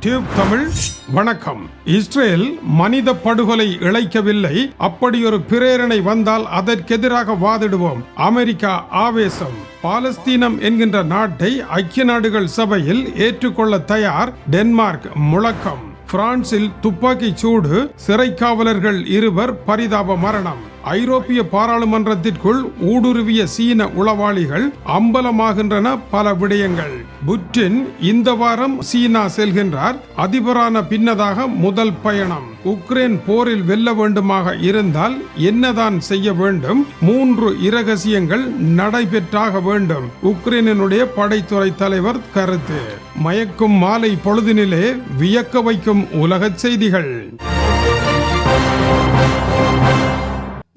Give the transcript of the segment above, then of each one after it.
Tube Tamil வணக்கம். Israel மனித படுகொலை இழைக்கவில்லை. அப்படியொரு பிரேரணை வந்தால் அதற்கெதிராக வாதிடுவோம். அமெரிக்கா ஆவேசம். பாலஸ்தீனம் என்கின்ற நாட்டை ஐக்கிய நாடுகள் சபையில் ஏற்றுக்கொள்ள தயார். டென்மார்க் முழக்கம். பிரான்சில் துப்பாக்கி சூடு சிறை காவலர்கள் இருவர் பரிதாப மரணம். ஐரோப்பிய பாராளுமன்றத்திற்குள் ஊடுருவிய சீன உளவாளிகள் அம்பலமாகின்றன பல விடயங்கள். புட்டின் இந்த வாரம் சீனா செல்கின்றார். அதிபரான பின்னதாக முதல் பயணம். உக்ரைன் போரில் வெல்ல வேண்டுமாக இருந்தால் என்னதான் செய்ய வேண்டும்? மூன்று இரகசியங்கள் நடைபெற்றாக வேண்டும். உக்ரைனினுடைய படைத்துறை தலைவர் கருத்து. மயக்கும் மாலை பொழுதினிலே வியக்க வைக்கும் உலகச் செய்திகள்.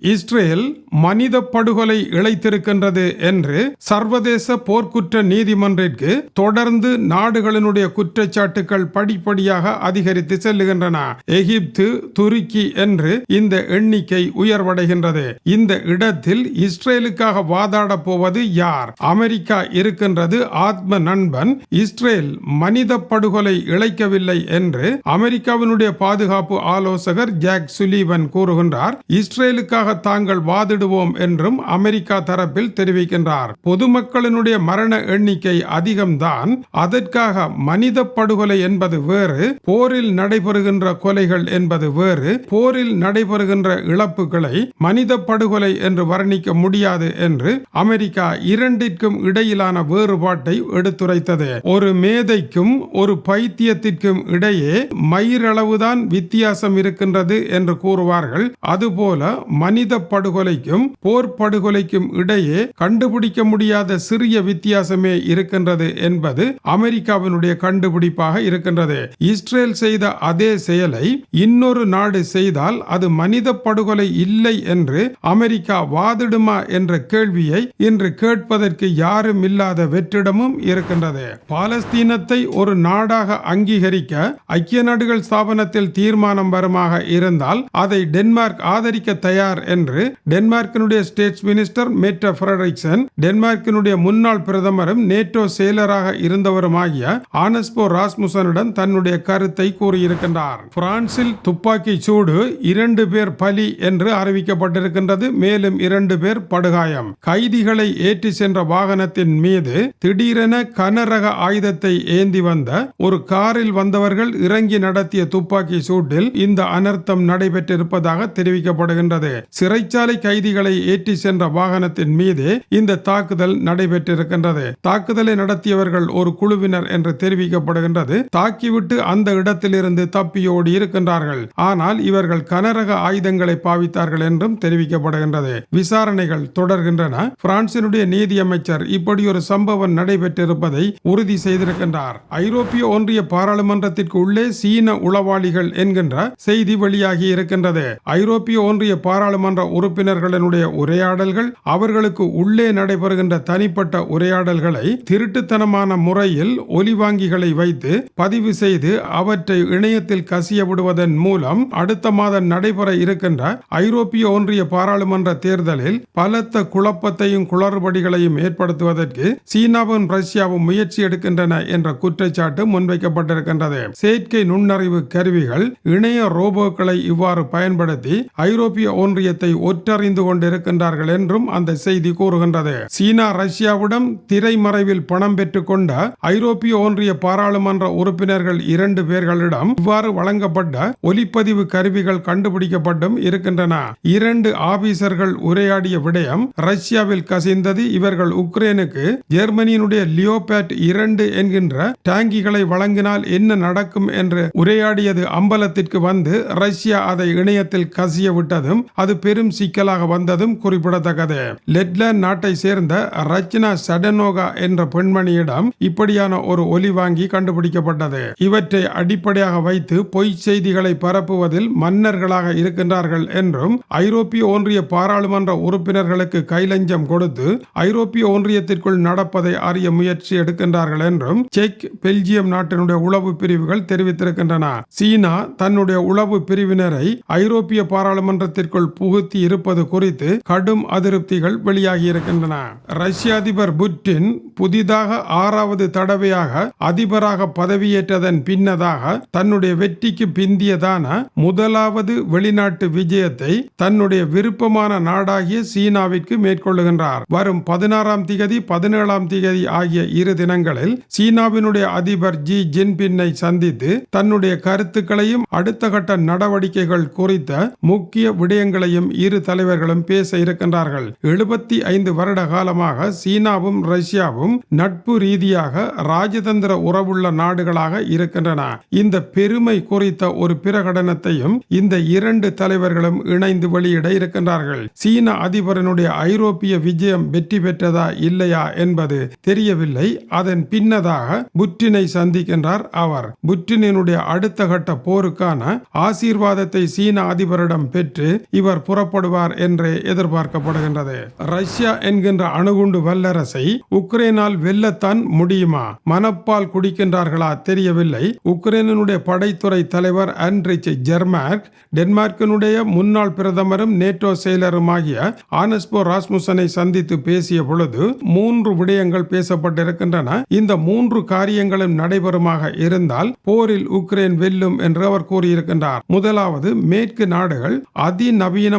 இஸ்ரேல் மனித படுகொலை இழைத்திருக்கின்றது என்று சர்வதேச போர்க்குற்ற நீதிமன்றிற்கு தொடர்ந்து நாடுகளினுடைய குற்றச்சாட்டுகள் படிப்படியாக அதிகரித்து செல்லுகின்றன. எகிப்து துருக்கி என்று இந்த எண்ணிக்கை உயர்வடைகின்றது. இந்த இடத்தில் இஸ்ரேலுக்காக வாதாடப் போவது யார்? அமெரிக்கா இருக்கின்றது ஆத்ம நண்பன். இஸ்ரேல் மனித படுகொலை இழைக்கவில்லை என்று அமெரிக்காவினுடைய பாதுகாப்பு ஆலோசகர் ஜாக் சுலீவன் கூறுகின்றார். இஸ்ரேலுக்காக தாங்கள் வாதிடுவோம் என்றும் அமெரிக்கா தரப்பில் தெரிவிக்கின்றார். பொதுமக்களினுடைய மரண எண்ணிக்கை அதிகம்தான். அதற்காக மனித படுகொலை என்பது வேறு போரில் நடைபெறுகின்ற கொலைகள் என்பது வேறு போரில் நடைபெறுகின்ற இழப்புகளை மனித படுகொலை என்று வர்ணிக்க முடியாது என்று அமெரிக்கா இரண்டிற்கும் இடையிலான வேறுபாட்டை எடுத்துரைத்தது. ஒரு மேதைக்கும் ஒரு பைத்தியத்திற்கும் இடையே மயிரளவுதான் வித்தியாசம் இருக்கின்றது என்று கூறுவார்கள். அதுபோல மனித படுகொலைக்கும் போர் படுகொலைக்கும் இடையே கண்டுபிடிக்க முடியாத சிறிய வித்தியாசமே இருக்கின்றது என்பது அமெரிக்காவினுடைய கண்டுபிடிப்பாக இருக்கின்றது. இஸ்ரேல் செய்த அதே செயலை இன்னொரு நாடு செய்தால் அது மனித படுகொலை இல்லை என்று அமெரிக்கா வாதிடுமா என்ற கேள்வியை இன்று கேட்பதற்கு யாரும் இல்லாத வெற்றிடமும் இருக்கின்றது. பாலஸ்தீனத்தை ஒரு நாடாக அங்கீகரிக்க ஐக்கிய நாடுகள் ஸ்தாபனத்தில் தீர்மானம் வருமாக இருந்தால் அதை டென்மார்க் ஆதரிக்க தயார் என்று டென்மார்க்கினுடைய ஸ்டேட்ஸ் மினிஸ்டர் மேட்ட ஃபிரடிக்சன் டென்மார்க்கினுடைய முன்னாள் பிரதமரும் நேட்டோ செயலராக இருந்தவருமாகிய ஆனஸ்போ ராஸ்முசனுடன் தன்னுடைய கருத்தை கூறியிருக்கின்றார். பிரான்சில் துப்பாக்கி சூடு இரண்டு பேர் பலி என்று அறிவிக்கப்பட்டிருக்கின்றது. மேலும் இரண்டு பேர் படுகாயம். கைதிகளை ஏற்றி சென்ற வாகனத்தின் மீது திடீரென கனரக ஆயுதத்தை ஏந்தி வந்த ஒரு காரில் வந்தவர்கள் இறங்கி நடத்திய துப்பாக்கி சூட்டில் இந்த அனர்த்தம் நடைபெற்றிருப்பதாக தெரிவிக்கப்படுகின்றது. சிறைச்சாலை கைதிகளை ஏற்றி சென்ற வாகனத்தின் மீது இந்த தாக்குதல் நடைபெற்றிருக்கின்றது. தாக்குதலை நடத்தியவர்கள் ஒரு குழுவினர் என்று தெரிவிக்கப்படுகின்றது. தாக்கிவிட்டு அந்த இடத்திலிருந்து தப்பியோடி இருக்கின்றார்கள். ஆனால் இவர்கள் கனரக ஆயுதங்களை பாவித்தார்கள் என்றும் தெரிவிக்கப்படுகின்றது. விசாரணைகள் தொடர்கின்றன. பிரான்சினுடைய நீதியமைச்சர் இப்படி ஒரு சம்பவம் நடைபெற்றிருப்பதை உறுதி செய்திருக்கின்றார். ஐரோப்பிய ஒன்றிய பாராளுமன்றத்திற்கு உள்ளே சீன உளவாளிகள் என்கின்ற செய்தி வெளியாகி இருக்கின்றது. ஐரோப்பிய ஒன்றிய பாராளுமன்ற உறுப்பினர்களினுடைய உரையாடல்கள் அவர்களுக்கு உள்ளே நடைபெறுகின்ற தனிப்பட்ட உரையாடல்களை திருட்டுத்தனமான முறையில் ஒலிவாங்கிகளை வைத்து பதிவு செய்து அவற்றை இணையத்தில் கசிய விடுவதன் மூலம் அடுத்த மாதம் நடைபெற இருக்கின்ற ஐரோப்பிய ஒன்றிய பாராளுமன்ற தேர்தலில் பலத்த குழப்பத்தையும் குளறுபடிகளையும் ஏற்படுத்துவதற்கு சீனாவும் ரஷ்யாவும் முயற்சி எடுக்கின்றன என்ற குற்றச்சாட்டு முன்வைக்கப்பட்டிருக்கின்றது. செயற்கை நுண்ணறிவு கருவிகள் இணைய ரோபோக்களை இவ்வாறு பயன்படுத்தி ஐரோப்பிய ஒன்றிய ஒன்றியத்தை ஒற்றறிந்து கொண்டிருக்கின்றார்கள் என்றும் அந்த செய்தி கூறுகின்றது. சீனா ரஷ்யாவிடம் திரைமறைவில் பணம் பெற்றுக் கொண்ட ஐரோப்பிய ஒன்றிய பாராளுமன்ற உறுப்பினர்கள் இரண்டு பேர்களிடம் இவ்வாறு வழங்கப்பட்ட ஒலிப்பதிவு கருவிகள் கண்டுபிடிக்கப்பட்டும் இருக்கின்றன. இரண்டு ஆபீசர்கள் உரையாடிய விடயம் ரஷ்யாவில் கசிந்தது இவர்கள் உக்ரைனுக்கு ஜெர்மனியினுடைய லியோபேட் இரண்டு என்கின்ற டேங்கிகளை வழங்கினால் என்ன நடக்கும் என்று உரையாடியது அம்பலத்திற்கு வந்து ரஷ்யா அதை இணையத்தில் கசிய விட்டதும் அது பெரும் சிக்கலாக வந்ததும் குறிப்பிடத்தக்கது. லெட்லேண்ட் நாட்டை சேர்ந்த ரச்சனா சடனோகா என்ற பெண்மணியிடம் இப்படியான ஒரு ஒலி வாங்கி கண்டுபிடிக்கப்பட்டது. இவற்றை அடிப்படையாக வைத்து பொய் செய்திகளை பரப்புவதில் மன்னர்களாக இருக்கின்றார்கள் என்றும் ஐரோப்பிய ஒன்றிய பாராளுமன்ற உறுப்பினர்களுக்கு கைலஞ்சம் கொடுத்து ஐரோப்பிய ஒன்றியத்திற்குள் நடப்பதை அறிய முயற்சி எடுக்கின்றார்கள் என்றும் செக் பெல்ஜியம் நாட்டினுடைய உளவு பிரிவுகள் தெரிவித்திருக்கின்றன. சீனா தன்னுடைய உளவு பிரிவினரை ஐரோப்பிய பாராளுமன்றத்திற்குள் புகுத்தி இருப்பது குறித்து கடும் அதிருப்திகள் வெளியாகி இருக்கின்றன ரஷ்ய அதிபர் புட்டின் புதிதாக ஆறாவது தடவையாக அதிபராக பதவியேற்றதன் பின்னதாக தன்னுடைய வெற்றிக்கு பிந்தியதான முதலாவது வெளிநாட்டு விஜயத்தை தன்னுடைய விருப்பமான நாடாகிய சீனாவிற்கு மேற்கொள்ளுகின்றார். வரும் பதினாறாம் திகதி பதினேழாம் திகதி ஆகிய இரு தினங்களில் சீனாவினுடைய அதிபர் ஜி ஜின்பின்னை சந்தித்து தன்னுடைய கருத்துக்களையும் அடுத்த கட்ட நடவடிக்கைகள் குறித்த முக்கிய விடயங்களையும் பற்றியும் இரு தலைவர்களும் பேச இருக்கின்றார்கள். எழுபத்தி ஐந்து வருட காலமாக சீனாவும் ரஷ்யாவும் நட்பு ரீதியாக ராஜதந்திர உறவுள்ள நாடுகளாக இருக்கின்றன. இந்த பெருமை குறித்த ஒரு பிரகடனத்தையும் இந்த இரண்டு தலைவர்களும் இணைந்து வெளியிட இருக்கின்றார்கள். சீன அதிபரனுடைய ஐரோப்பிய விஜயம் வெற்றி பெற்றதா இல்லையா என்பது தெரியவில்லை. அதன் பின்னதாக புட்டினை சந்திக்கின்றார் அவர். புட்டினுடைய அடுத்த கட்ட போருக்கான ஆசீர்வாதத்தை சீன அதிபரிடம் பெற்று இவர் புறப்படுவார் என்றே எதிர்பார்க்கப்படுகின்றது. ரஷ்யா என்கின்ற அணுகுண்டு வல்லரசை உக்ரைனால் வெல்லத்தான் முடியுமா? மனப்பால் குடிக்கின்றார்களா? தெரியவில்லை. உக்ரைனுடைய படைத்துறை தலைவர் அன்ரிச் ஜெர்மார்க் டென்மார்க்கினுடைய முன்னாள் பிரதமரும் நேட்டோ செயலருமாகிய ஆனஸ்போ ராஸ்முசனை சந்தித்து பேசிய பொழுது மூன்று விடயங்கள் பேசப்பட்டிருக்கின்றன. இந்த மூன்று காரியங்களும் நடைபெறுமாக இருந்தால் போரில் உக்ரைன் வெல்லும் என்று அவர் கூறியிருக்கின்றார். முதலாவது மேற்கு நாடுகள்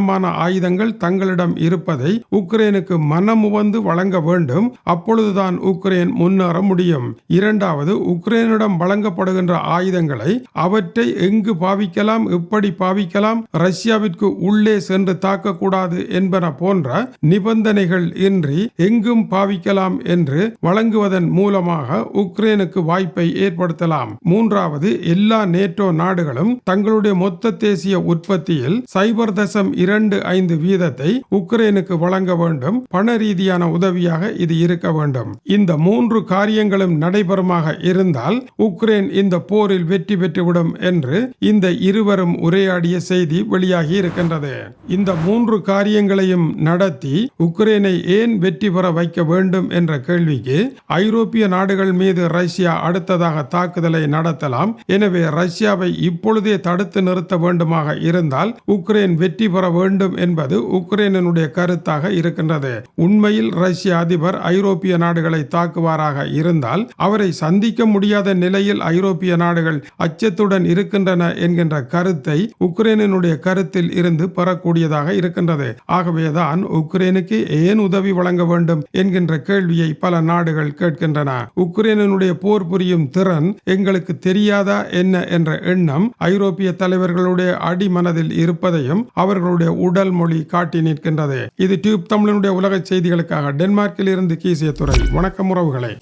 அதிநவீனமான ஆயுதங்கள் தங்களிடம் இருப்பதை உக்ரைனுக்கு மனமுவந்து வழங்க வேண்டும். அப்பொழுதுதான் உக்ரைன் முன்னேற முடியும். இரண்டாவது உக்ரைனிடம் வழங்கப்படுகின்ற ஆயுதங்களை அவற்றை எங்கு பாவிக்கலாம் எப்படி பாவிக்கலாம் ரஷ்யாவிற்கு உள்ளே சென்று தாக்கக்கூடாது என்பன போன்ற நிபந்தனைகள் இன்றி எங்கும் பாவிக்கலாம் என்று வழங்குவதன் மூலமாக உக்ரைனுக்கு வாய்ப்பை ஏற்படுத்தலாம். மூன்றாவது எல்லா நேட்டோ நாடுகளும் தங்களுடைய மொத்த தேசிய உற்பத்தியில் சைபர் தசம் இரண்டு ஐந்து வீதத்தை உக்ரைனுக்கு வழங்க வேண்டும். பண ரீதியான உதவியாக இது இருக்க வேண்டும். இந்த மூன்று காரியங்களும் நடைபெறுமாக இருந்தால் உக்ரைன் இந்த போரில் வெற்றி பெற்றுவிடும் என்று இந்த இருவரும் உரையாடிய செய்தி வெளியாகி இருக்கின்றது. இந்த மூன்று காரியங்களையும் நடத்தி உக்ரைனை ஏன் வெற்றி பெற வைக்க வேண்டும் என்ற கேள்விக்கு ஐரோப்பிய நாடுகள் மீது ரஷ்யா அடுத்ததாக தாக்குதலை நடத்தலாம். எனவே ரஷ்யாவை இப்பொழுதே தடுத்து நிறுத்த வேண்டுமாக இருந்தால் உக்ரைன் வெற்றி பெற வேண்டும் என்பது உக்ரைனுடைய கருத்தாக இருக்கின்றது. உண்மையில் ரஷ்ய அதிபர் ஐரோப்பிய நாடுகளை தாக்குவாராக இருந்தால் அவரை சந்திக்க முடியாத நிலையில் ஐரோப்பிய நாடுகள் அச்சத்துடன் இருக்கின்றன என்கின்ற கருத்தை உக்ரைனுடைய கருத்தில் இருந்து பெறக்கூடியதாக இருக்கின்றது. ஆகவேதான் உக்ரைனுக்கு ஏன் உதவி வழங்க வேண்டும் என்கின்ற கேள்வியை பல நாடுகள் கேட்கின்றன. உக்ரைனுடைய போர் புரியும் திறன் எங்களுக்கு தெரியாதா என்ன என்ற எண்ணம் ஐரோப்பிய தலைவர்களுடைய அடிமனதில் இருப்பதையும் அவர்களுடைய உடல் மொழி காட்டி நிற்கின்றது. இது டியூப் தமிழனுடைய உலக செய்திகளுக்காக. டென்மார்க்கில் இருந்து கீசிய துறை வணக்கம் உறவுகளை.